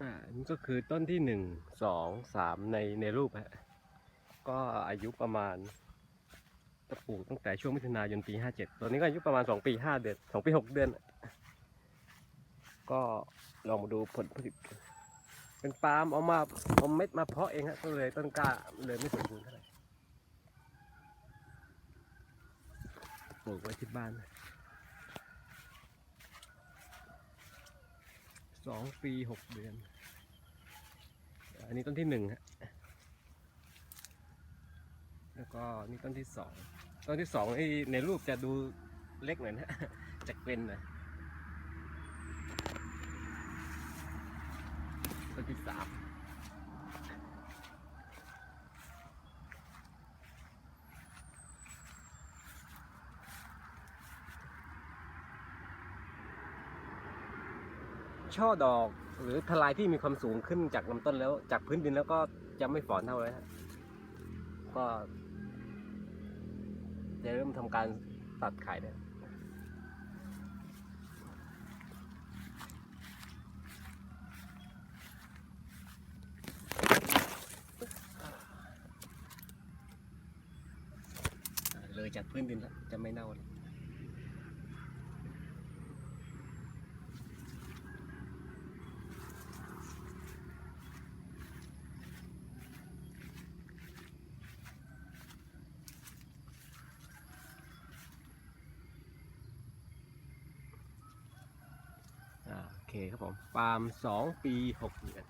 อ่านี่ก็คือต้นที่หนึ่งสองสามในในรูปฮะก็อายุประมาณจะปลูกตั้งแต่ช่วงมิถุนายนปีห้าเจ็ดตอนนี้ก็อายุประมาณสองปีห้าเดือนสองปีหกเดือน ก็ลองมาดูผลผลิต เป็นปาล์มเอามาเอาเม็ดมาเพาะเองฮะก็เลยต้นกล้าเลยไม่สมบูรณ์เท่าไหร่ปลูกไว้ที่บ้าน สองปีหกเดือน อันนี้ต้นที่หนึ่งฮะ แล้วก็นี่ต้นที่สองต้นที่สองไอ้ในรูปจะดูเล็กหน่อยนะ จะเป็นหน่อยต้นที่สาม ช่อดอก หรือทลายที่มีความสูงขึ้นจากลำต้นแล้ว จากพื้นดินแล้วก็จะไม่ฝ่อเท่าเลยฮะก็จะเริ่มทำการตัดขายได้อ่เลยจากพื้นดินแล้วจะไม่เน่าแล้ว เคครับผมปาล์มสองปีหกเดือน